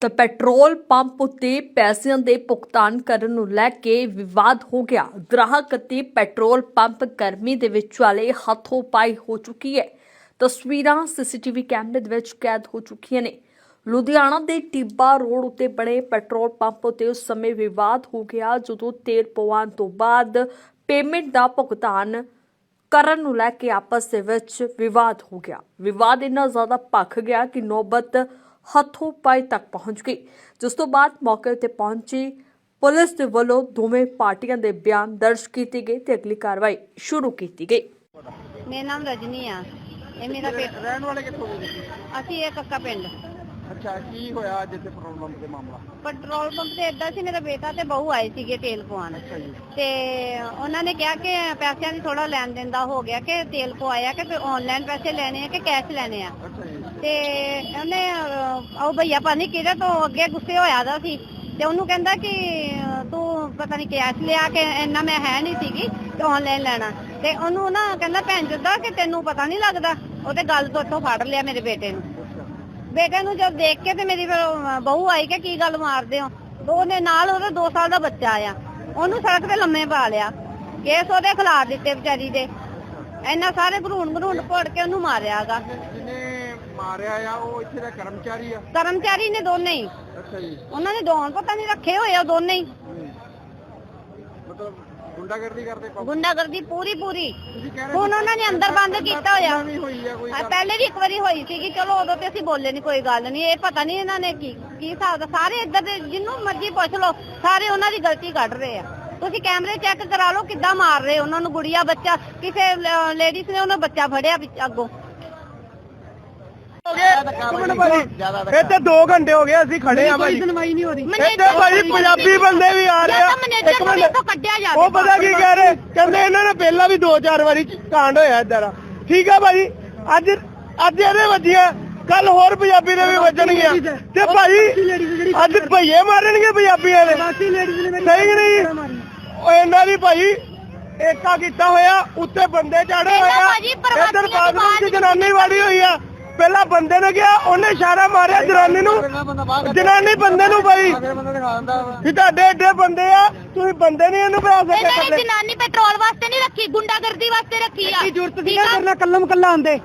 ਤਾਂ petrol pump ਉੱਤੇ ਪੈਸਿਆਂ ਦੇ ਭੁਗਤਾਨ ਕਰਨ ਨੂੰ ਲੈ ਕੇ ਵਿਵਾਦ ਹੋ ਗਿਆ। ਗ੍ਰਾਹਕ ਅਤੇ ਪੈਟਰੋਲ ਪੰਪ ਕਰਮੀ ਦੇ ਵਿੱਚ ਹੱਥੋਂ ਪਾਈ ਹੋ ਚੁੱਕੀ ਹੈ। ਤਸਵੀਰਾਂ ਸੀਸੀਟੀਵੀ ਕੈਮਰੇ ਦੇ ਵਿੱਚ ਕੈਦ ਹੋ ਚੁੱਕੀਆਂ ਨੇ। ਲੁਧਿਆਣਾ ਦੇ ਟਿੱਬਾ ਰੋਡ ਉੱਤੇ ਬਣੇ ਪੈਟਰੋਲ ਪੰਪ ਉੱਤੇ ਉਸ ਸਮੇਂ ਵਿਵਾਦ ਹੋ ਗਿਆ, ਜਦੋਂ ਤੇਲ ਪਵਾਉਣ ਤੋਂ ਬਾਅਦ ਪੇਮੈਂਟ ਦਾ ਭੁਗਤਾਨ ਕਰਨ ਨੂੰ ਲੈ ਕੇ ਆਪਸ ਦੇ ਵਿੱਚ ਵਿਵਾਦ ਹੋ ਗਿਆ। ਵਿਵਾਦ ਇੰਨਾ ਜ਼ਿਆਦਾ ਭਖ ਗਿਆ ਕਿ ਨੌਬਤ ਹੱਥੋਂ ਪਾਈ ਤੱਕ ਪਹੁੰਚ ਗਈ ਜਿਸ ਤੋਂ ਬਾਅਦ ਮੌਕੇ ਤੇ ਪਹੁੰਚੀ ਪੁਲਿਸ ਦੇ ਵੱਲੋਂ ਦੋਵੇਂ ਪਾਰਟੀਆਂ ਦੇ ਬਿਆਨ ਦਰਜ ਕੀਤੇ ਗਏ ਤੇ ਅਗਲੀ ਕਾਰਵਾਈ ਸ਼ੁਰੂ ਕੀਤੀ ਗਈ ਮੇਰਾ ਨਾਮ ਰਜਨੀ ਆ ਇਹ ਮੇਰਾ ਬੇਟਾ ਰਹਿਣ ਵਾਲੇ ਕਿੱਥੋਂ ਦੇ ਤੁਸੀਂ ਅਸੀਂ ਇਹ ਕੱਕਾ ਪਿੰਡ ਅੱਛਾ ਕੀ ਹੋਇਆ ਅੱਜ ਇੱਥੇ ਪੈਟਰੋਲ ਪੰਪ ਤੇ ਮਾਮਲਾ ਪੈਟਰੋਲ ਪੰਪ ਤੇ ਏਦਾਂ ਸੀ ਮੇਰਾ ਬੇਟਾ ਤੇ ਬਹੂ ਆਏ ਸੀਗੇ ਤੇਲ ਪਵਾਉਣ ਤੇ ਉਹਨਾਂ ਨੇ ਕਿਹਾ ਕਿ ਪੈਸਿਆਂ ਦੀ ਥੋੜਾ ਲੈਣ ਦੇਣ ਦਾ ਹੋ ਗਿਆ ਕਿ ਤੇਲ ਪਵਾਇਆ ਕਿ ਆਨਲਾਈਨ ਪੈਸੇ ਲੈਣੇ ਆ ਕਿ ਕੈਸ਼ ਲੈਣੇ ਆ ਤੇ ਉਹਨੇ ਅਹ, ਉਹ ਭਈਆ ਪਾਣੀ ਕਿਹਦੇ ਤੋਂ ਅੱਗੇ ਗੁੱਸੇ ਹੋਇਆ ਦਾ ਸੀ ਤੇ ਉਹਨੂੰ ਕਹਿੰਦਾ ਕਿ ਅਹ, ਤੂੰ ਪਤਾ ਨਹੀਂ ਕੈਸ਼ ਲਿਆ ਕਿ ਇੰਨਾ ਮੈਂ ਹੈ ਨਹੀਂ ਸੀਗੀ ਤੇ ਆਨਲਾਈਨ ਲੈਣਾ। ਤੇ ਉਹਨੂੰ ਨਾ ਕਹਿੰਦਾ ਭੈਣ ਜੁੱਦਾ ਕਿ ਤੈਨੂੰ ਪਤਾ ਨਹੀਂ ਲੱਗਦਾ। ਉਹਦੇ ਗੱਲ ਤੋਂ ਇੱਥੋਂ ਫੜ ਲਿਆ ਮੇਰੇ ਬੇਟੇ ਨੂੰ। ਬੇਟੇ ਨੂੰ ਜਦ ਦੇਖ ਕੇ ਤੇ ਮੇਰੀ ਫਿਰ ਉਹ ਬਹੂ ਆਈ ਕਿ ਕੀ ਗੱਲ ਮਾਰਦੇ ਹੋ? ਤੇ ਉਹਨੇ ਨਾਲ ਉਹਦਾ 2 ਸਾਲ ਦਾ ਬੱਚਾ ਆ ਉਹਨੂੰ ਸੜਕ ਤੇ ਲੰਮੇ ਪਾ ਲਿਆ। ਕੇਸ ਉਹਦੇ ਖਿਲਾਰ ਦਿੱਤੇ ਵਿਚਾਰੀ ਦੇ। ਇੰਨਾ ਸਾਰੇ ਭਰੂਣ ਭਰੂਣ ਭੋੜ ਕੇ ਉਹਨੂੰ ਮਾਰਿਆਗਾ ਜਿਹਨੇ ਮਾਰਿਆ ਆ ਉਹ ਇੱਥੇ ਦਾ ਕਰਮਚਾਰੀ ਆ। ਕਰਮਚਾਰੀ ਨੇ ਦੋਨੇ ਹੀ। ਅੱਛਾ ਜੀ। ਉਹਨਾਂ ਨੇ ਦੋਨ ਪਤਾ ਨਹੀਂ ਰੱਖੇ ਹੋਏ ਆ ਦੋਨੇ ਹੀ। ਮਤਲਬ ਗੁੰਡਾਗਰਦੀ ਕਰਦੇ ਪੰਪ ਗੁੰਡਾਗਰਦੀ ਪੂਰੀ ਪੂਰੀ। ਤੁਸੀਂ ਕਹਿ ਰਹੇ ਹੁਣ ਉਹਨਾਂ ਨੇ ਅੰਦਰ ਬੰਦ ਕੀਤਾ ਹੋਇਆ। ਹੋਈ ਆ ਕੋਈ ਪਹਿਲੇ ਵੀ ਇੱਕ ਵਾਰੀ ਹੋਈ ਸੀਗੀ ਚਲੋ ਉਦੋਂ ਤੇ ਅਸੀਂ ਬੋਲੇ ਨਹੀਂ ਕੋਈ ਗੱਲ ਨਹੀਂ ਇਹ ਪਤਾ ਨਹੀਂ ਇਹਨਾਂ ਨੇ ਕੀ ਕੀ ਹਿਸਾਬ ਦਾ। ਸਾਰੇ ਇੱਧਰ ਦੇ ਜਿੰਨੂੰ ਮਰਜ਼ੀ ਪੁੱਛ ਲਓ ਸਾਰੇ ਉਹਨਾਂ ਦੀ ਗਲਤੀ ਕੱਢ ਰਹੇ ਆ। ਤੁਸੀਂ ਕੈਮਰੇ ਚੈੱਕ ਕਰਾ ਲਓ ਕਿੱਦਾਂ ਮਾਰ ਰਹੇ ਉਹਨਾਂ ਨੂੰ ਗੁੜੀਆ ਬੱਚਾ ਕਿਸੇ ਲੇਡੀਜ਼ ਨੇ ਉਹਨਾਂ ਬੱਚਾ ਫੜਿਆ ਅੱਗੋਂ। ਇੱਥੇ 2 ਘੰਟੇ ਹੋ ਗਏ ਅਸੀਂ ਖੜੇ ਆ ਭਾਈ ਸੁਣਵਾਈ ਨਹੀਂ ਹੋ ਰਹੀ। ਇੱਥੇ ਭਾਈ ਪੰਜਾਬੀ ਬੰਦੇ ਵੀ ਆ ਰਹੇ ਆ। ਕੱਢਿਆ ਜਾਵੇ ਉਹ ਪਤਾ ਕੀ ਕਹਿ ਰਹੇ ਕਹਿੰਦੇ ਇਹਨਾਂ ਨੇ ਪਹਿਲਾਂ ਵੀ 2-4 ਵਾਰੀ ਕਾਂਡ ਹੋਇਆ ਇਦਾਂ ਠੀਕ ਆ ਭਾਈ ਅੱਜ ਅੱਜ ਇਹਦੇ ਵੱਜੀਆਂ ਕੱਲ ਹੋਰ ਪੰਜਾਬੀ ਦੇ ਵੀ ਵੱਜਣਗੀਆਂ। ਤੇ ਭਾਈ ਅੱਜ ਭਈਏ ਮਾਰਨਗੇ ਪੰਜਾਬੀਆਂ ਦੇ। ਸਹੀ ਕਿ ਨਹੀਂ ਉਹ ਇਹਨਾਂ ਦੀ ਭਾਈ ਏਕਾ ਕੀਤਾ ਹੋਇਆ ਉੱਤੇ ਬੰਦੇ ਚੜੇ ਹੋਏ ਆ। ਭਾਜੀ, ਪ੍ਰਵਾਸੀਆਂ ਇੱਧਰ ਦੀ ਬਾਥਰੂਮ 'ਚ ਜਨਾਨੀ ਵਾੜੀ ਹੋਈ ਆ। ਬੰਦੇ ਨੇ ਗਿਆ ਉਹਨੇ ਇਸ਼ਾਰਾ ਮਾਰਿਆ ਜਨਾਨੀ ਨੂੰ। ਜਨਾਨੀ ਬੰਦੇ ਨੂੰ ਭਾਈ ਵੀ ਤੁਹਾਡੇ ਏਡੇ ਬੰਦੇ ਆ ਤੁਸੀਂ ਬੰਦੇ ਨਹੀਂ ਇਹਨੂੰ ਇਹਨਾਂ ਨੇ ਸਕਦੇ ਜਨਾਨੀ ਪੈਟਰੋਲ ਵਾਸਤੇ ਨਹੀਂ ਰੱਖੀ ਗੁੰਡਾਗਰਦੀ ਵਾਸਤੇ ਰੱਖੀ ਆ। ਜ਼ਰੂਰਤ ਸੀ ਨਾ ਕਰਨਾ ਕੱਲਮ ਕੱਲਾ ਆਂਦੇ।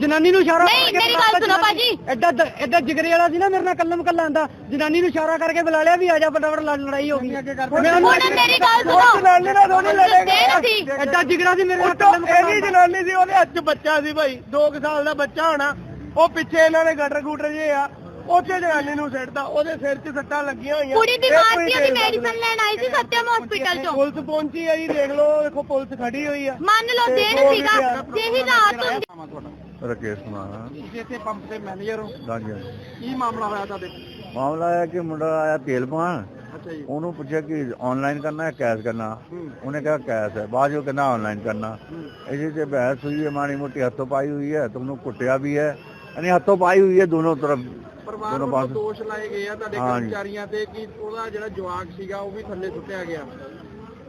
ਜਨਾਨੀ ਨੂੰ ਇਸ਼ਾਰਾ ਨਹੀਂ, ਮੇਰੀ ਗੱਲ ਸੁਣੋ ਭਾਜੀ। ਐਡਾ ਐਡਾ ਜਿਗਰੇ ਵਾਲਾ ਸੀ ਨਾ ਮੇਰੇ ਨਾਲ ਕੱਲਮ ਕੱਲਾ ਆਂਦਾ। ਜਨਾਨੀ ਨੂੰ ਇਸ਼ਾਰਾ ਕਰਕੇ ਬੁਲਾ ਲਿਆ ਵੀ ਆ ਜਾ ਫਟਾਫਟ ਲੜ- ਲੜਾਈ ਹੋ ਗਈ। ਹੁਣ ਮੇਰੀ ਗੱਲ ਸੁਣੋ। ਜਨਾਨੀ ਨਾਲ ਦੋਨੇ ਲੜੇਗਾ। ਐਡਾ ਜਿਗਰਾ ਸੀ ਮੇਰੇ ਨਾਲ ਕੱਲਮ ਕੱਲਾ ਇਹਦੀ ਜਨਾਨੀ ਸੀ ਉਹਦੇ ਹੱਥ 'ਚ ਬੱਚਾ ਸੀ ਭਾਈ। 2 ਸਾਲ ਦਾ ਬੱਚਾ ਹੋਣਾ। ਉਹ ਪਿੱਛੇ ਇਹਨਾਂ ਨੇ ਗਟਰ ਗੂਟਰ ਜੇ ਆ ਉੱਥੇ ਜਨਾਨੀ ਨੂੰ ਸਿੱਟਦਾ ਉਹਦੇ ਸਿਰ 'ਚ ਸੱਟਾਂ ਲੱਗੀਆਂ ਹੋਈਆਂ। ਕੁੜੀ ਇਹ ਬਿਮਾਰ ਸੀ ਉਹਦੀ ਮੈਡੀਸਨ ਲੈਣ ਆਈ ਸੀ ਸੱਤਿਅਮ ਹਸਪੀਟਲ ਚੋਂ। ਪੁਲਿਸ ਪਹੁੰਚੀ ਆ ਜੀ ਦੇਖ ਲਓ ਦੇਖੋ ਪੁਲਿਸ ਖੜੀ ਹੋਈ ਆ। ਮੰਨ ਲਓ ਤੇ ਦਿਨ ਸੀਗਾ ਜਿਹੀ ਰਾਤ ਹੁੰਦੀ ਰਕੇਸ਼ ਕੁਮਾਰ ਇੱਥੇ ਪੰਪ ਦੇ ਮੈਨੇਜਰ ਹੋ। ਹਾਂਜੀ ਕੀ ਮਾਮਲਾ ਹੋਇਆ ਤੁਹਾਡੇ? ਮਾਮਲਾ ਹੈ ਕਿ ਮੁੰਡਾ ਆਇਆ ਤੇਲ ਅੱਛਾ ਜੀ। ਉਹਨੂੰ ਪੁੱਛਿਆ ਕਿ ਆਨਲਾਈਨ ਕਰਨਾ ਹੈ ਕੈਸ਼ ਕਰਨਾ। ਉਹਨੇ ਕਿਹਾ ਕੈਸ਼ ਹੈ। ਬਾਅਦ ਜੋ ਕਹਿੰਦਾ ਆਨਲਾਈਨ ਕਰਨਾ। ਇਹਦੇ ਤੇ ਬਹਿਸ ਹੋਈ ਹੈ ਮਾੜੀ ਮੋਟੀ ਹੱਥੋਂ ਪਾਈ ਹੋਈ ਹੈ ਤੇ ਉਹਨੂੰ ਕੁੱਟਿਆ ਵੀ ਹੈ। ਯਾਨੀ ਹੱਥੋਂ ਪਾਈ ਹੋਈ ਹੈ ਦੋਨੋਂ ਤਰਫ ਪਰਿਵਾਰ ਦੋਨੋਂ ਵੱਲੋਂ ਪਾਸੇ। ਦੋਸ਼ ਲਾਏ ਗਏ ਆ ਤੁਹਾਡੇ ਹਾਂਜੀ। ਕਰਮਚਾਰੀਆਂ ਤੇ ਕਿ ਉਹਦਾ ਜਿਹੜਾ ਜਵਾਕ ਸੀਗਾ ਉਹ ਵੀ ਥੱਲੇ ਸੁੱਟਿਆ ਗਿਆ।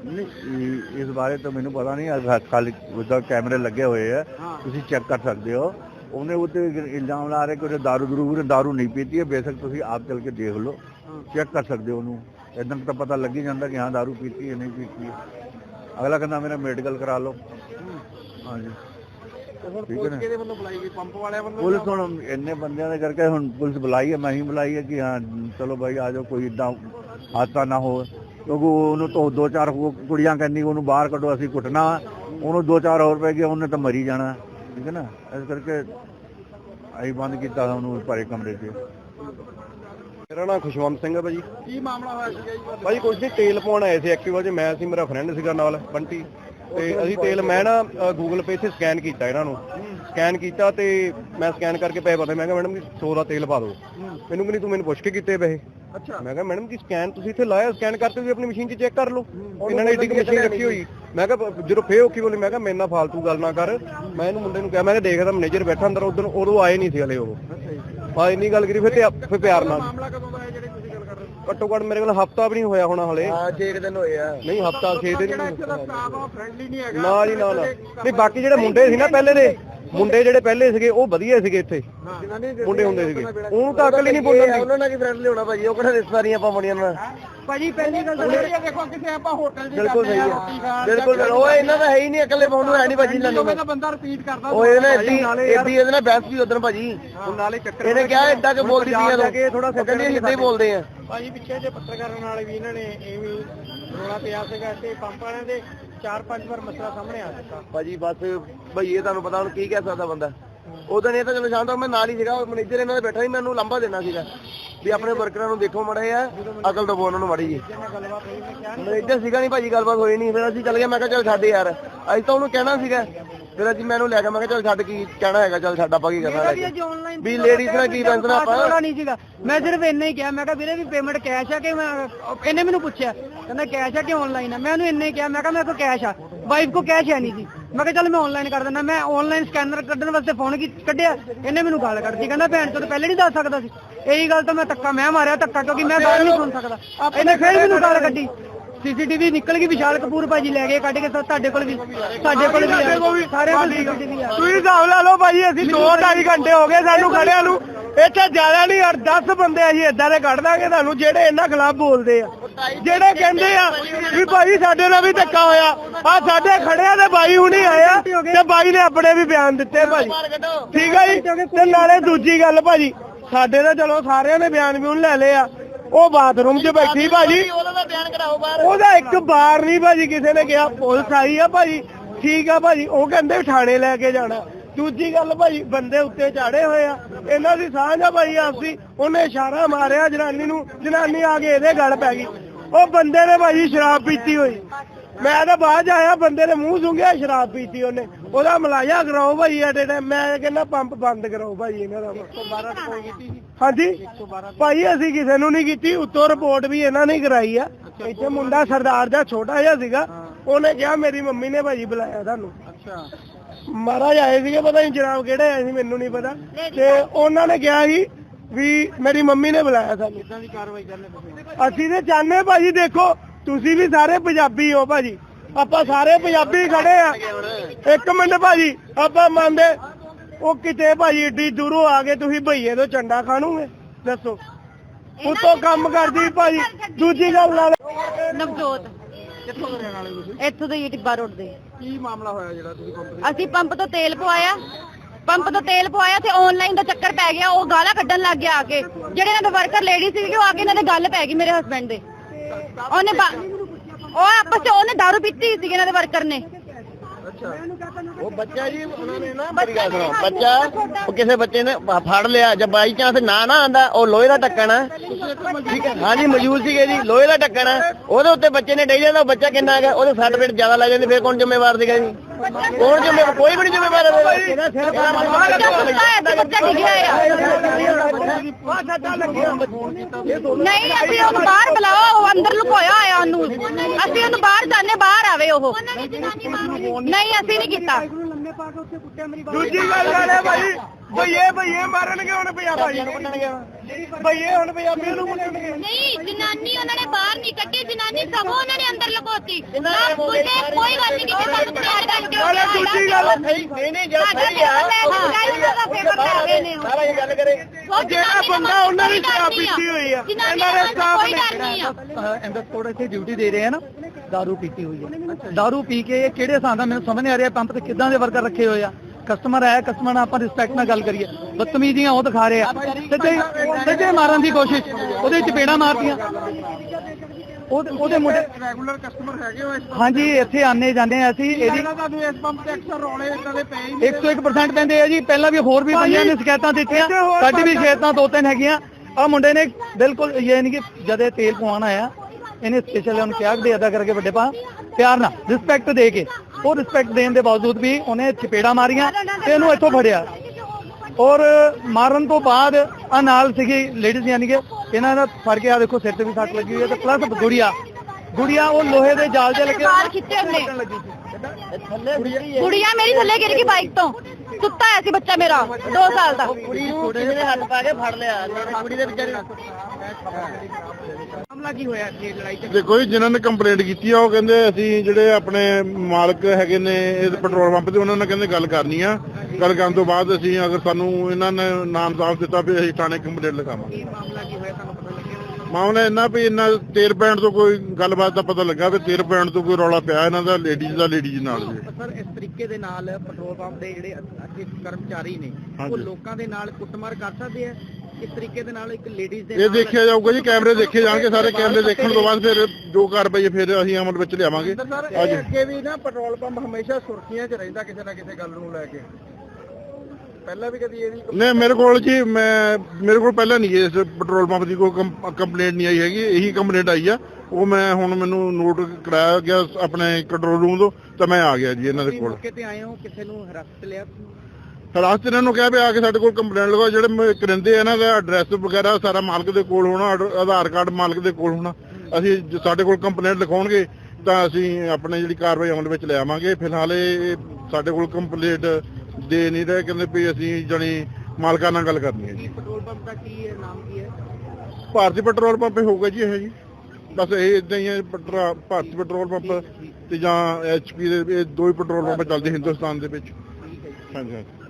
ਨਹੀਂ ਇਹ- ਇਸ ਬਾਰੇ ਤਾਂ ਮੈਨੂੰ ਪਤਾ ਨਹੀਂ ਅੱਜ ਖਾਲੀ ਉਹਦਾ ਕੈਮਰੇ ਲੱਗੇ ਹੋਏ ਆ। ਹਾਂ। ਤੁਸੀਂ ਚੈੱਕ ਕਰ ਸਕਦੇ ਹੋ। ਉਹਨੇ ਉੱਤੇ ਇਲਜ਼ਾਮ ਲਾ ਰਹੇ ਕਿ ਉਹਨੇ ਦਾਰੂ ਦਰੂ ਦਾਰੂ ਨਹੀਂ ਪੀਤੀ ਹੈ। ਬੇਸ਼ੱਕ ਤੁਸੀਂ ਆਪ ਚੱਲ ਕੇ ਦੇਖ ਲਓ। ਹਾਂ। ਚੈੱਕ ਕਰ ਸਕਦੇ ਹੋ ਉਹਨੂੰ। ਇਦਾਂ ਤਾਂ ਪਤਾ ਲੱਗ ਹੀ ਜਾਂਦਾ ਕਿ ਹਾਂ ਦਾਰੂ ਪੀਤੀ ਹੈ ਨਹੀਂ ਪੀਤੀ ਹੈ। ਅਗਲਾ ਕਹਿੰਦਾ ਮੇਰਾ ਮੈਡੀਕਲ ਕਰਾ ਲਓ। ਹਾਂਜੀ। ਹੁਣ ਪੁਲਿਸ ਨਾ। ਕਿਹਦੇ ਵੱਲੋਂ ਬੁਲਾਈ ਗਈ? ਪੰਪ ਵਾਲਿਆਂ ਵੱਲੋਂ ਪੁਲਿਸ ਹੁਣ ਇੰਨੇ ਬੰਦਿਆਂ ਦੇ ਕਰਕੇ ਹੁਣ ਪੁਲਿਸ ਬੁਲਾਈ ਹੈ ਮੈਂ ਹੀ ਬੁਲਾਈ ਹੈ ਕਿ ਹਾਂ ਚਲੋ ਭਾਈ ਆ ਜਾਓ ਕੋਈ ਇਦਾਂ ਹਾਦਸਾ ਨਾ ਹੋ ਕਿਉਂਕਿ ਉਹਨੂੰ ਤੋਂ ਦੋ ਚਾਰ ਹੋਰ ਕੁੜੀਆਂ ਕਹਿੰਦੀ ਉਹਨੂੰ ਬਾਹਰ ਕੱਢੋ ਅਸੀਂ ਕੁੱਟਣਾ। ਉਹਨੂੰ ਦੋ ਚਾਰ ਹੋਰ ਪੈ ਗਏ ਉਹਨੇ ਤਾਂ ਮਰੀ ਜਾਣਾ। ਠੀਕ ਹੈ ਨਾ? ਇਸ ਕਰਕੇ ਅਸੀਂ ਬੰਦ ਕੀਤਾ ਉਹਨੂੰ ਪਰੇ ਕਮਰੇ 'ਚ। ਮੇਰਾ ਨਾਮ ਖੁਸ਼ਵੰਤ ਸਿੰਘ ਹੈ ਭਾਜੀ। ਕੀ ਮਾਮਲਾ ਹੋਇਆ ਸੀਗਾ ਜੀ? ਭਾਜੀ ਕੁਝ ਨਹੀਂ ਤੇਲ ਪਾਉਣ ਆਏ ਸੀ ਐਕਟਿਵਾ 'ਚ। ਮੈਂ ਸੀ ਮੇਰਾ ਫਰੈਂਡ ਸੀਗਾ ਨਾਲ ਬੰਟੀ। ਤੇ ਅਸੀਂ ਤੇਲ ਮੈਂ ਨਾ ਗੂਗਲ ਪੇ 'ਤੇ ਸਕੈਨ ਕੀਤਾ ਇਹਨਾਂ ਨੂੰ। ਸਕੈਨ ਕੀਤਾ ਤੇ ਮੈਂ ਸਕੈਨ ਕਰਕੇ ਪੈਸੇ ਪਤਾ। ਮੈਂ ਕਿਹਾ ਮੈਡਮ ਜੀ 100 ਦਾ ਤੇਲ ਪਾ ਦਿਓ। ਮੈਨੂੰ ਕਹਿੰਦੀ ਤੂੰ ਮੈਨੂੰ ਪੁੱਛ ਕੇ ਕੀਤੇ ਪੈਸੇ। ਅੱਛਾ। ਮੈਂ ਕਿਹਾ ਮੈਡਮ ਜੀ ਸਕੈਨ ਤੁਸੀਂ ਇੱਥੇ ਲਾਇਆ ਸਕੈਨ ਕਰਤੇ ਤੁਸੀਂ ਆਪਣੀ ਮਸ਼ੀਨ 'ਚ ਚੈੱਕ ਕਰ ਲਓ। ਇਹਨਾਂ ਨੇ ਏਡੀ ਮਸ਼ੀਨ ਰੱਖੀ ਹੋਈ। ਮੈਂ ਕਿਹਾ ਜਦੋਂ ਫੇਰ ਔਖੀ ਬੋਲੀ ਮੈਂ ਕਿਹਾ ਮੇਰੇ ਨਾਲ ਫਾਲਤੂ ਗੱਲ ਨਾ ਕਰ। ਮੈਂ ਇਹਨੂੰ ਮੁੰਡੇ ਨੂੰ ਕਿਹਾ ਮੈਂ ਕਿਹਾ ਦੇਖਦਾ ਮੈਨੇਜਰ ਬੈਠਾ ਅੰਦਰ ਉਦੋਂ ਉਦੋਂ ਆਏ ਨਹੀਂ ਸੀ ਹਲੇ ਉਹ। ਆ ਇੰਨੀ ਗੱਲ ਕਰੀ ਫਿਰ ਤੇ ਫਿਰ ਪਿਆਰ ਨਾਲ। ਘੱਟੋ ਘੱਟ ਮੇਰੇ ਕੋਲ ਹਫਤਾ ਵੀ ਨਹੀਂ ਹੋਇਆ ਹੋਣਾ ਹਲੇ। ਹਾਂ 6 ਦਿਨ ਹੋਏ ਆ। ਨਹੀਂ ਹਫਤਾ 6 ਦਿਨ ਜਿਹੜਾ ਇੱਥੇ ਦਾ ਸਟਾਫ ਆ ਫ੍ਰੈਂਡਲੀ ਨਹੀਂ ਹੈਗਾ। ਨਾ ਜੀ ਨਾ ਨਾ। ਨਹੀਂ ਬਾਕੀ ਜਿਹੜੇ ਮੁੰਡੇ ਸੀ ਨਾ ਪਹਿਲੇ ਦੇ ਮੁੰਡੇ ਜਿਹੜੇ ਪਹਿਲੇ ਸੀਗੇ ਉਹ ਵਧੀਆ ਸੀਗੇ ਇੱਥੇ। ਮੁੰਡੇ ਹੁੰਦੇ ਸੀਗੇ। ਉਹਨੂੰ ਤਾਂ ਅਕਲ ਹੀ ਨਹੀਂ ਬੋਲਣ ਦੀ। ਉਹਨਾਂ ਨਾਲ ਕੀ ਫਰੈਂਡ ਲਿਆਉਣਾ ਭਾਜੀ ਉਹ ਕਿਹੜਾ ਰਿਸ਼ਤੇਦਾਰੀਆਂ ਆਪਾਂ ਬਣੀਆਂ ਨਾਲ। ਭਾਜੀ ਪਹਿਲੀ ਗੱਲ ਤਾਂ ਇਹ ਦੇਖੋ ਕਿਸੇ ਆਪਾਂ ਹੋਟਲ 'ਚ ਬਿਲਕੁਲ ਸਹੀ ਹੈ ਬਿਲਕੁਲ ਉਹ ਇਹਨਾਂ ਦਾ ਹੈ ਹੀ ਨਹੀਂ ਇਕੱਲੇ ਪਾਉਣ ਨੂੰ ਹੈ ਨਹੀਂ ਭਾਜੀ ਇਹਨਾਂ ਨੂੰ। ਤਾਂ ਬੰਦਾ ਰਿਪੀਟ ਕਰਦਾ ਉਹ ਇਹਦੇ ਨਾਲ ਏਡੀ ਏਡੀ ਇਹਦੇ ਨਾਲ ਬਹਿਸ ਵੀ ਉਦੋਂ ਭਾਜੀ। ਨਾਲੇ ਚੱਕਰ ਇਹਨੇ ਕਿਹਾ ਏਦਾਂ ਕਿ ਬੋਲਦੀ ਸੀ ਕੇ ਥੋੜਾ ਅਸੀਂ ਏਦਾਂ ਹੀ ਬੋਲਦੇ ਆ। ਭਾਜੀ ਪਿੱਛੇ ਜੇ ਪੱਤਰਕਾਰਾਂ ਨਾਲ ਵੀ ਇਹਨਾਂ ਨੇ ਐਵੇਂ ਰੋਲਾ ਪਿਆ ਸੀਗਾ ਤੇ ਪੰਪ ਵਾਲਿਆਂ ਦੇ ਚਾਰ ਪੰਜ ਵਾਰ ਮਸਲਾ ਸਾਹਮਣੇ ਆ ਚੁੱਕਾ। ਭਾਜੀ ਬਸ ਭਈਏ ਤੁਹਾਨੂੰ ਪਤਾ ਹੁਣ ਕੀ ਕਹਿ ਸਕਦਾ ਬੰਦਾ। ਉਦੋਂ ਇਹ ਤਾਂ ਚਲੋ ਸ਼ਾਂਤ ਮੈਂ ਨਾਲ ਹੀ ਸੀਗਾ ਮੈਨੇਜਰ ਇਹਨਾਂ ਦੇ ਬੈਠਾ ਸੀ ਮੈਨੂੰ ਲੰਬਾ ਦੇਣਾ ਸੀਗਾ। ਵੀ ਆਪਣੇ ਵਰਕਰਾਂ ਨੂੰ ਦੇਖੋ ਮੜੇ ਆ ਅਕਲ ਦਵੋ ਉਹਨਾਂ ਨੂੰ ਮੜੀ ਜੀ ਮੈਨੇਜਰ ਸੀਗਾ ਨਹੀਂ ਭਾਜੀ ਗੱਲਬਾਤ ਹੋਈ ਨਹੀਂ ਫਿਰ ਅਸੀਂ ਚੱਲ ਗਏ ਮੈਂ ਕਿਹਾ ਚੱਲ ਛੱਡ ਯਾਰ। ਅਸੀਂ ਤਾਂ ਉਹਨੂੰ ਕਹਿਣਾ ਸੀਗਾ। ਫਿਰ ਅਸੀਂ ਮੈਨੂੰ ਲੈ ਕੇ ਮੈਂ ਕਿਹਾ ਚੱਲ ਛੱਡ ਕੀ ਕਹਿਣਾ ਹੈਗਾ? ਚੱਲ ਛੱਡ ਆਪਾਂ ਕੀ ਕਰਨਾ ਲੈ ਕੇ। ਜੇ ਵੀ ਲੇਡੀਜ਼ ਨਾਲ ਕੀ ਬੈਂਸਣਾ ਆਪਾਂ? ਨਹੀਂ ਸੀਗਾ। ਮੈਂ ਸਿਰਫ ਇੰਨਾ ਹੀ ਕਿਹਾ ਮੈਂ ਕਿਹਾ ਵੀਰੇ ਵੀ ਪੇਮੈਂਟ ਕੈਸ਼ ਆ ਕਿ ਮੈਂ ਇਹਨੇ ਮੈਨੂੰ ਪੁੱਛਿਆ। ਕਹਿੰਦਾ ਕੈਸ਼ ਆ ਕਿ ਆਨਲਾਈਨ ਆ? ਮੈਂ ਉਹਨੂੰ ਇੰਨਾ ਹੀ ਕਿਹਾ ਮੈਂ ਕਿਹਾ ਮੇਰੇ ਕੋਲ ਕੈਸ਼ ਆ। ਵਾਈਫ ਕੋ ਕੈਸ਼ ਹੈ ਨਹੀਂ ਸੀ। ਮੈਂ ਕਿਹਾ ਚੱਲ ਮੈਂ ਆਨਲਾਈਨ ਕਰ ਦਿੰਦਾ ਮੈਂ ਆਨਲਾਈਨ ਸਕੈਨਰ ਕੱਢਣ ਵਾਸਤੇ ਫੋਨ ਕੀ ਕੱਢਿਆ ਇਹਨੇ ਮੈਨੂੰ ਗਾਲ ਕੱਢਦੀ ਕਹਿੰਦਾ ਭੈਣ ਚੋਦ ਪਹਿਲੇ ਨਹੀਂ ਦੱਸ ਸਕਦਾ ਸੀ। ਇਹੀ ਗੱਲ ਤਾਂ ਮੈਂ ਧੱਕਾ ਮੈਂ ਮਾਰਿਆ ਧੱਕਾ ਕਿਉਂਕਿ ਮੈਂ ਗੱਲ ਨਹੀਂ ਸੁਣ ਸਕਦਾ। ਇਹਨੇ ਫਿਰ ਮੈਨੂੰ ਗਾਲ ਕੱਢੀ। ਸੀਸੀਟੀਵੀ ਨਿਕਲ ਗਈ ਵਿਸ਼ਾਲ ਕਪੂਰ ਭਾਜੀ ਲੈ ਗਏ ਕੱਢ ਕੇ ਸਾ- ਤੁਹਾਡੇ ਕੋਲ ਵੀ ਸਾਡੇ ਕੋਲ ਵੀ। ਸਾਰੇ ਕੋਲ ਸੀਸੀਟੀਵੀ ਆ ਤੁਸੀਂ ਹਿਸਾਬ ਲਾ ਲਓ ਭਾਈ ਅਸੀਂ 2.5 ਘੰਟੇ ਹੋ ਗਏ ਸਾਨੂੰ ਖੜਿਆਂ ਨੂੰ। ਇੱਥੇ ਜ਼ਿਆਦਾ ਨਹੀਂ ਯਾਰ 10 ਬੰਦੇ ਅਸੀਂ ਏਦਾਂ ਦੇ ਕੱਢ ਦਾਂਗੇ ਤੁਹਾਨੂੰ ਜਿਹੜੇ ਇਹਨਾਂ ਖਿਲਾਫ ਬੋਲਦੇ ਆ। ਜਿਹੜੇ ਕਹਿੰਦੇ ਆ ਵੀ ਭਾਈ ਸਾਡੇ ਨਾਲ ਵੀ ਧੱਕਾ ਹੋਇਆ ਆ ਸਾਡੇ ਖੜਿਆਂ ਤੇ ਬਾਈ ਹੁਣੀ ਆਇਆ ਤੇ ਬਾਈ ਨੇ ਆਪਣੇ ਵੀ ਬਿਆਨ ਦਿੱਤੇ ਭਾਜੀ ਠੀਕ ਆ ਜੀ? ਤੇ ਨਾਲੇ ਦੂਜੀ ਗੱਲ ਭਾਜੀ, ਸਾਡੇ ਤਾਂ ਚਲੋ ਸਾਰਿਆਂ ਨੇ ਬਿਆਨ ਵੀ ਲੈ ਲਏ ਆ। ਉਹ ਬਾਥਰੂਮ 'ਚ ਬੈਠੀ ਭਾਜੀ। ਉਹਦਾ ਉਹਦਾ ਇੱਕ ਬਾਰ ਨਹੀਂ ਭਾਜੀ ਕਿਸੇ ਨੇ ਕਿਹਾ, ਪੁਲਿਸ ਆਈ ਆ ਭਾਜੀ। ਠੀਕ ਆ ਭਾਜੀ, ਉਹ ਕਹਿੰਦੇ ਥਾਣੇ ਲੈ ਕੇ ਜਾਣਾ। ਦੂਜੀ ਗੱਲ ਭਾਜੀ ਬੰਦੇ ਉੱਤੇ ਚਾੜੇ ਹੋਏ ਆ। ਇਹਨਾਂ ਦੀ ਸਾਂਝ ਆ ਭਾਈ ਆਪਸੀ ਉਹਨੇ ਇਸ਼ਾਰਾ ਮਾਰਿਆ ਜਨਾਨੀ ਨੂੰ। ਜਨਾਨੀ ਆ ਕੇ ਇਹਦੇ ਗੱਲ ਪੈ ਗਈ। ਉਹ ਬੰਦੇ ਨੇ ਭਾਜੀ ਸ਼ਰਾਬ ਪੀਤੀ ਹੋਈ। ਮੈਂ ਤਾਂ ਬਾਅਦ ਆਇਆ ਬੰਦੇ ਨੇ ਮੂੰਹ ਸੁੰਘਿਆ ਸ਼ਰਾਬ ਪੀਤੀ ਉਹਨੇ। ਉਹਦਾ ਮਲਾਇਆ ਕਰਾਓ ਭਾਈ ਐਟ ਟਾਈਮ। ਮੈਂ ਕਹਿੰਦਾ ਪੰਪ ਬੰਦ ਕਰਾਓ ਭਾਈ ਇਹਨਾਂ ਦਾ। 112 ਰਿਪੋਰਟ ਕੀਤੀ ਹਾਂਜੀ? ਭਾਈ ਅਸੀਂ ਕਿਸੇ ਨੂੰ ਨਹੀਂ ਕੀਤੀ। ਉੱਤੋਂ ਰਿਪੋਰਟ ਵੀ ਇਹਨਾਂ ਨੇ ਕਰਾਈ ਆ। ਇੱਥੇ ਮੁੰਡਾ ਸਰਦਾਰ ਦਾ ਛੋਟਾ ਜਿਹਾ ਸੀਗਾ। ਉਹਨੇ ਕਿਹਾ ਮੇਰੀ ਮੰਮੀ ਨੇ ਭਾਜੀ ਬੁਲਾਇਆ ਤੁਹਾਨੂੰ। ਅੱਛਾ। ਮਹਾਰਾਜ ਆਏ ਸੀਗੇ ਪਤਾ ਨਹੀਂ ਜਨਾਬ ਕਿਹੜੇ ਆਏ ਸੀ ਮੈਨੂੰ ਨਹੀਂ ਪਤਾ। ਤੇ ਉਹਨਾਂ ਨੇ ਕਿਹਾ ਸੀ ਵੀ ਮੇਰੀ ਮੰਮੀ ਨੇ ਬੁਲਾਇਆ ਸਾਨੂੰ। ਇਦਾਂ ਦੀ ਕਾਰਵਾਈ ਕਰਨੇ ਅਸੀਂ ਤੇ ਚਾਹੁੰਦੇ ਭਾਜੀ ਦੇਖੋ ਤੁਸੀਂ ਵੀ ਸਾਰੇ ਪੰਜਾਬੀ ਹੋ ਭਾਜੀ। ਆਪਾਂ ਸਾਰੇ ਪੰਜਾਬੀ ਖੜੇ ਆ ਇੱਕ ਮਿੰਟ ਭਾਜੀ ਆਪਾਂ ਮੰਨਦੇ ਉਹ ਕਿਤੇ ਭਾਜੀ ਏਡੀ ਦੂਰੋਂ ਆ ਕੇ ਤੁਸੀਂ ਭਈਏ ਤੋਂ ਚੰਡਾ ਖਾਣੋਗੇ? ਦੱਸੋ। ਉਤੋਂ ਕੰਮ ਕਰਦੀ ਭਾਜੀ ਦੂਜੀ ਗੱਲ ਨਾਲ ਨਵਜੋਤ। ਕਿੱਥੋਂ ਦੇ ਰਹਿਣ ਵਾਲੇ ਤੁਸੀਂ? ਇੱਥੋਂ ਦੇ ਟਿੱਬਾ ਰੋਡ ਦੇ। ਕੀ ਮਾਮਲਾ ਹੋਇਆ ਜਿਹੜਾ ਤੁਸੀਂ ਕੰਪਨੀ ਅਸੀਂ ਪੰਪ ਤੋਂ ਤੇਲ ਪਵਾਇਆ। ਪੰਪ ਤੋਂ ਤੇਲ ਪਵਾਇਆ ਤੇ ਆਨਲਾਈਨ ਦਾ ਚੱਕਰ ਪੈ ਗਿਆ ਉਹ ਗਾਲਾਂ ਕੱਢਣ ਲੱਗ ਗਿਆ ਆ ਕੇ। ਜਿਹੜੇ ਇਹਨਾਂ ਦੇ ਵਰਕਰ ਲੇਡੀ ਸੀ ਉਹ ਆ ਕੇ ਇਹਨਾਂ ਦੇ ਗੱਲ ਪੈ ਗਈ ਮੇਰੇ ਹਸਬੰਡ ਦੇ। ਉਹਨੇ ਬਾ- ਉਹ ਆਪਸ ਚ ਉਹਨੇ ਦਾਰੂ ਪੀਤੀ ਸੀ ਇਹਨਾਂ ਦੇ ਵਰਕਰ ਨੇ। ਉਹ ਬੱਚਾ ਜੀ ਉਹਨਾਂ ਨੇ ਨਾ ਮੇਰੀ ਗੱਲ ਸੁਣੋ ਬੱਚਾ ਉਹ ਕਿਸੇ ਬੱਚੇ ਨੇ ਫ- ਫੜ ਲਿਆ ਜੇ ਬਾਈ ਚਾਂਸ ਨਾ ਨਾ ਆਂਦਾ ਉਹ ਲੋਹੇ ਦਾ ਢੱਕਣ ਆ। ਠੀਕ ਹੈ ਹਾਂਜੀ ਮੌਜੂਦ ਸੀਗੇ ਜੀ ਲੋਹੇ ਦਾ ਢੱਕਣ ਆ। ਉਹਦੇ ਉੱਤੇ ਬੱਚੇ ਨੇ ਡਿੱਗ ਜਾਂਦਾ ਉਹ ਬੱਚਾ ਕਿੰਨਾ ਹੈਗਾ ਉਹਦੇ ਸੱਟ ਫੇਟ ਜ਼ਿਆਦਾ ਲੱਗ ਜਾਂਦੀ ਫਿਰ ਕੌਣ ਜ਼ਿੰਮੇਵਾਰ ਸੀਗਾ ਜੀ? ਕੌਣ ਜ਼ਿੰਮੇਵਾਰ? ਕੋਈ ਵੀ ਨਹੀਂ ਜ਼ਿੰਮੇਵਾਰ ਇਹਦਾ ਸਿਰ ਹੈ ਤੇ ਬੱਚਾ ਡਿੱਗਿਆ ਆ। ਨਹੀਂ ਅਸੀਂ ਉਹਨੂੰ ਬਾਹਰ ਬੁਲਾਓ ਉਹ ਅੰਦਰ ਲੁਕੋਇਆ ਹੋਇਆ ਉਹਨੂੰ। ਅਸੀਂ ਉਹਨੂੰ ਬਾਹਰ ਜਾਣੇ ਬਾਹਰ ਆਵੇ ਉਹ। ਨਹੀਂ ਅਸੀਂ ਨਹੀਂ ਕੀਤਾ। ਲੰਮੇ ਪਾ ਕੇ ਉੱਥੇ ਕੁੱਟਿਆ ਮੇਰੀ ਦੂਜੀ ਗੱਲ ਗੱਲ ਹੈ ਭਾਈ ਭਈਏ ਭਈਏ ਮਾਰਨਗੇ ਹੁਣ ਪੰਜਾਬੀ। ਨੂੰ ਕੁੱਟਣਗੇ। ਭਈਏ ਹੁਣ ਪੰਜਾਬੀ ਨੂੰ ਕੁੱਟਣਗੇ। ਨਹੀਂ ਜਨਾਨੀ ਉਹਨਾਂ ਨੇ ਬਾਹਰ ਨਹੀਂ ਕੱਢੀ ਜਨਾਨੀ ਸਗੋਂ ਉਹਨਾਂ ਨੇ ਅੰਦਰ ਲਗੋਤੀ ਨਾ ਬੁੱਢੇ ਕੋਈ ਗੱਲ ਨਹੀਂ ਕੀਤੀ ਸਾਨੂੰ ਪਿਆਰ ਕਰਕੇ ਹੋ ਦੂਜੀ ਗੱਲ ਨਹੀਂ ਨਹੀਂ ਨਹੀਂ ਜਦ ਸਹੀ ਆ ਦਾ। ਸਾਰਾ ਇਹ ਗੱਲ ਕਰੇ। ਜਿਹੜਾ ਬੰਦਾ ਉਹਨਾਂ ਦੀ ਸ਼ਰਾਬ। ਪੀਤੀ ਹੋਈ ਆ ਇਹਨਾਂ ਦੇ ਸਟਾਫ ਕੋਈ ਨੇ ਡਰ ਨਹੀਂ ਆ। ਐਂਦਰ ਕੋਡ ਇੱਥੇ ਡਿਊਟੀ ਦੇ ਰਹੇ ਆ ਨਾ। दारू ਪੀਤੀ ਹੋਈ ਹੈ दारू ਪੀ ਕੇ ਇਹ ਕਿਹੜੇ ਹਿਸਾਬ ਦਾ ਮੈਨੂੰ ਸਮਝ ਨਹੀਂ ਆ ਰਿਹਾ ਪੰਪ ਤੇ ਕਿੱਦਾਂ ਦੇ ਵਰਕਰ ਰੱਖੇ ਹੋਏ ਆ ਕਸਟਮਰ ਆਇਆ ਕਸਟਮਰ ਨਾਲ ਆਪਾਂ ਰਿਸਪੈਕਟ ਨਾਲ ਗੱਲ ਕਰੀਏ ਬਦਤਮੀਜ਼ੀਆਂ ਉਹ ਦਿਖਾ ਰਹੇ ਆ ਸਿੱਧੇ ਸਿੱਧੇ ਮਾਰਨ ਦੀ ਕੋਸ਼ਿਸ਼ ਉਹਦੇ ਚਪੇੜਾ ਮਾਰਦੀਆਂ ਉਹਦੇ ਉਹਦੇ ਮੁੰਡੇ ਰੈਗੂਲਰ ਕਸਟਮਰ ਹੈਗੇ ਹੋ ਹਾਂਜੀ ਇੱਥੇ ਆਨੇ ਜਾਂਦੇ ਆ ਅਸੀਂ ਇਹਦੀ ਤੁਹਾਨੂੰ ਇਸ ਪੰਪ ਤੇ ਅਕਸਰ ਰੌਲੇ ਇਦਾਂ ਦੇ ਪਏ ਹੀ 101% ਪੈਂਦੇ ਆ ਜੀ ਪਹਿਲਾਂ ਵੀ ਹੋਰ ਵੀ ਬੰਦਿਆਂ ਨੇ ਸ਼ਿਕਾਇਤਾਂ ਦਿੱਤੀਆਂ ਸਾਡੀ ਵੀ ਸ਼ਿਕਾਇਤਾਂ ਦੋ ਤਿੰਨ ਹੈਗੀਆਂ ਆ ਮੁੰਡੇ ਨੇ ਬਿਲਕੁਲ ਇਹ ਨਹੀਂ ਕਿ ਜਦ ਇਹ ਤੇਲ ਪਵਾਉਣ ਆਇਆ ਇਹਨੇ ਸਪੈਸ਼ਲ ਉਹਨੂੰ ਕਿਹਾ ਕਿ ਅਦਾ ਕਰਕੇ ਵੱਡੇ ਪਾ ਪਿਆਰ ਨਾਲ ਰਿਸਪੈਕਟ ਦੇ ਕੇ। ਉਹ ਰਿਸਪੈਕਟ ਦੇਣ ਦੇ ਬਾਵਜੂਦ ਵੀ ਉਹਨੇ ਚਪੇੜਾ ਮਾਰੀਆਂ ਤੇ ਇਹਨੂੰ ਇੱਥੋਂ ਫੜਿਆ। ਔਰ ਮਾਰਨ ਤੋਂ ਬਾਅਦ ਆ ਨਾਲ ਸੀਗੀ ਲੇਡੀਜ਼ ਯਾਨੀ ਕਿ ਇਹਨਾਂ ਦਾ ਫੜ ਕੇ ਆ ਦੇਖੋ ਸਿਰ ਤੇ ਵੀ ਸੱਟ ਲੱਗੀ ਹੋਈ ਹੈ ਤੇ ਪਲੱਸ ਗੁੜੀਆ। ਗੁੜੀਆ ਉਹ ਲੋਹੇ ਦੇ ਜਾਲ 'ਚ ਲੱਗੇ ਉਹਨੇ। ਗੁੜੀਆ ਮੇਰੀ ਥੱਲੇ ਗਿਰ ਗਈ ਬਾਈਕ ਤੋਂ। ਸੁੱਤਾ ਹੋਇਆ ਸੀ ਬੱਚਾ ਮੇਰਾ 2 ਸਾਲ ਦਾ। ਕੁੜੀ ਨੂੰ ਕਿਸੇ ਨੇ ਹੱਥ ਪਾ ਕੇ ਫੜ ਲਿਆ। ਕੁੜੀ ਦੇ ਵਿਚਾਰੇ ਮਾਮਲਾ ਕੀ ਹੋਇਆ ਇੱਥੇ ਲੜਾਈ ਦੇਖੋ ਜੀ ਜਿਨ੍ਹਾਂ ਨੇ ਕੰਪਲੇਂਟ ਕੀਤੀ ਆ ਉਹ ਕਹਿੰਦੇ ਅਸੀਂ ਜਿਹੜੇ ਆਪਣੇ ਮਾਲਕ ਹੈਗੇ ਨੇ ਇਸ ਪੈਟਰੋਲ ਪੰਪ ਤੇ ਉਹਨਾਂ ਨਾਲ ਕਹਿੰਦੇ ਗੱਲ ਕਰਨੀ ਆ। ਗੱਲ ਕਰਨ ਤੋਂ ਬਾਅਦ ਅਸੀਂ ਅਗਰ ਸਾਨੂੰ ਇਹਨਾਂ ਨੇ ਨਾਮ ਸਾਫ਼ ਦਿੱਤਾ ਵੀ ਅਸੀਂ ਥਾਣੇ ਕੰਪਲੇਂਟ ਲਿਖਾਵਾਂਗੇ। ਕੀ ਮਾਮਲਾ ਕੀ ਹੋਇਆ ਤੁਹਾਨੂੰ ਪਤਾ ਲੱਗਿਆ ਮਾਮਲਾ ਇੰਨਾ ਵੀ ਇਹਨਾਂ ਤੇਲ ਪੈਣ ਤੋਂ ਕੋਈ ਗੱਲਬਾਤ ਦਾ ਪਤਾ ਲੱਗਾ ਵੀ ਤੇਲ ਪੈਣ ਤੋਂ ਕੋਈ ਰੌਲਾ ਪਿਆ ਇਹਨਾਂ ਦਾ ਲੇਡੀਜ਼ ਦਾ ਲੇਡੀਜ਼ ਨਾਲ ਜੀ ਸਰ ਇਸ ਤਰੀਕੇ ਦੇ ਨਾਲ ਪੈਟਰੋਲ ਪੰਪ ਦੇ ਜਿਹੜੇ ਅੱਗੇ ਕਰਮਚਾਰੀ ਨੇ ਉਹ। ਲੋਕਾਂ ਦੇ ਨਾਲ ਕੁੱਟਮਾਰ ਕਰ ਸਕਦੇ ਆ? ਇਸ ਤਰੀਕੇ ਦੇ ਨਾਲ ਇੱਕ ਲੇਡੀਜ਼ ਦੇ ਇਹ ਦੇਖਿਆ ਜਾਊਗਾ ਜੀ ਕੈਮਰੇ ਦੇਖੇ ਜਾਣਗੇ ਸਾਰੇ ਕੈਮਰੇ ਦੇਖਣ ਤੋਂ ਬਾਅਦ ਫਿਰ ਜੋ ਕਾਰਵਾਈ ਫਿਰ ਅਸੀਂ ਅਮਲ ਵਿੱਚ ਲਿਆਵਾਂਗੇ। ਇਹ ਅੱਗੇ ਵੀ ਨਾ ਪੈਟਰੋਲ ਪੰਪ ਹਮੇਸ਼ਾ ਸੁਰਖੀਆਂ 'ਚ ਰਹਿੰਦਾ ਕਿਸੇ ਨਾ ਕਿਸੇ ਗੱਲ ਨੂੰ ਲੈ ਕੇ। ਪਹਿਲਾਂ ਵੀ ਕਦੀ ਇਹਦੀ ਨਹੀਂ ਮੇਰੇ ਕੋਲ ਜੀ ਮੈਂ ਮੇਰੇ ਕੋਲ ਪਹਿਲਾਂ ਨਹੀਂ ਇਸ ਪੈਟਰੋਲ ਪੰਪ ਦੀ ਕੋਈ ਕੰਪਲੇਂਟ ਨਹੀਂ ਆਈ ਹੈਗੀ ਇਹੀ ਕੰਪਲੇਂਟ ਆਈ ਆ। ਉਹ ਮੈਂ ਹੁਣ ਮੈਨੂੰ ਨੋਟ ਕਰਾਇਆ ਗਿਆ ਆਪਣੇ ਕੰਟਰੋਲ ਰੂਮ ਤੋਂ ਤਾਂ ਮੈਂ ਆ ਗਿਆ ਜੀ ਇਹਨਾਂ ਦੇ ਕੋਲ। ਮੌਕੇ ਤੇ ਆਏ ਹੋ ਕਿਸੇ ਨੂੰ ਹਿਰਾਸਤ ਲਿਆ ਰਾਸਤੇ ਇਹਨਾਂ ਨੂੰ ਕਿਹਾ ਵੀ ਆ ਕੇ ਸਾਡੇ ਕੋਲ ਕੰਪਲੇਂਟ ਲਗਾਓ ਜਿਹੜੇ ਕਰਿੰਦੇ ਆ ਇਹਨਾਂ ਦਾ ਐਡਰੈਸ ਵਗੈਰਾ ਸਾਰਾ ਮਾਲਕ ਦੇ ਕੋਲ ਹੋਣਾ ਆਧਾਰ ਕਾਰਡ ਮਾਲਕ ਦੇ ਕੋਲ ਹੋਣਾ। ਅਸੀਂ ਸਾਡੇ ਕੋਲ ਕੰਪਲੇਂਟ ਲਿਖਾਉਣਗੇ ਤਾਂ ਅਸੀਂ ਆਪਣੇ ਜਿਹੜੀ ਕਾਰਵਾਈ ਅਮਲ ਵਿੱਚ ਲੈ ਆਵਾਂਗੇ। ਫਿਲਹਾਲ ਇਹ ਸਾਡੇ ਕੋਲ ਕੰਪਲੇਂਟ ਦੇ ਨਹੀਂ ਰਹੇ ਕਹਿੰਦੇ ਵੀ ਅਸੀਂ ਜਣੀ ਮਾਲਕਾਂ ਨਾਲ ਗੱਲ ਕਰਨੀ ਹੈ ਜੀ। ਪੈਟਰੋਲ ਪੰਪ ਦਾ ਕੀ ਹੈ, ਨਾਮ ਕੀ ਹੈ? ਭਾਰਤੀ ਪੈਟਰੋਲ ਪੰਪ ਹੀ ਹੋਊਗਾ ਜੀ ਇਹ ਜੀ। ਬਸ ਇਹ ਇਦਾਂ ਹੀ ਹੈ ਪੈਟਰੋ- ਭਾਰਤੀ ਪੈਟਰੋਲ ਪੰਪ ਤੇ ਜਾਂ ਐਚਪੀ ਦੇ ਇਹ ਦੋ ਹੀ ਪੈਟਰੋਲ ਪੰਪ ਚੱਲਦੇ ਹਿੰਦੁਸਤਾਨ ਦੇ ਵਿੱਚ। ਹਾਂਜੀ ਹਾਂਜੀ।